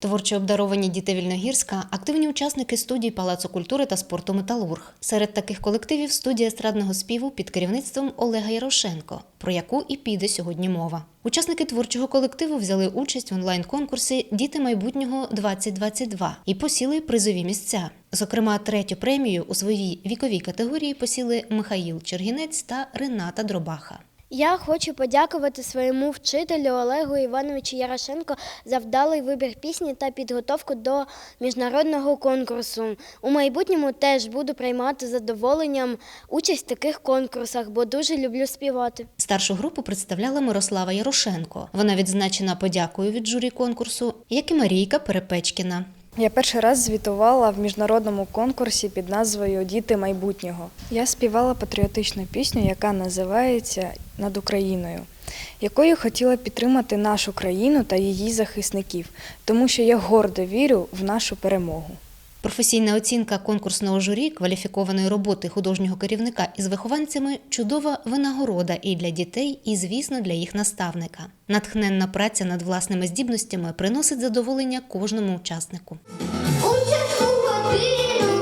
Творчо обдаровані діти Вільногірська активні учасники студії Палацу культури та спорту Металург. Серед таких колективів студія естрадного співу під керівництвом Олега Ярошенко, про яку і піде сьогодні мова. Учасники творчого колективу взяли участь в онлайн-конкурсі Діти майбутнього 2022 і посіли призові місця. Зокрема, третю премію у своїй віковій категорії посіли Михаїл Чергінець та Рената Дробаха. Я хочу подякувати своєму вчителю Олегу Івановичу Ярошенко за вдалий вибір пісні та підготовку до міжнародного конкурсу. У майбутньому теж буду приймати задоволенням участь в таких конкурсах, бо дуже люблю співати. Старшу групу представляла Мирослава Ярошенко. Вона відзначена подякою від журі конкурсу, як і Марійка Перепечкіна. Я перший раз звітувала в міжнародному конкурсі під назвою Діти майбутнього. Я співала патріотичну пісню, яка називається Над Україною, якою хотіла підтримати нашу країну та її захисників, тому що я гордо вірю в нашу перемогу. Професійна оцінка конкурсного журі кваліфікованої роботи художнього керівника із вихованцями чудова винагорода і для дітей, і, звісно, для їх наставника. Натхненна праця над власними здібностями приносить задоволення кожному учаснику. У годину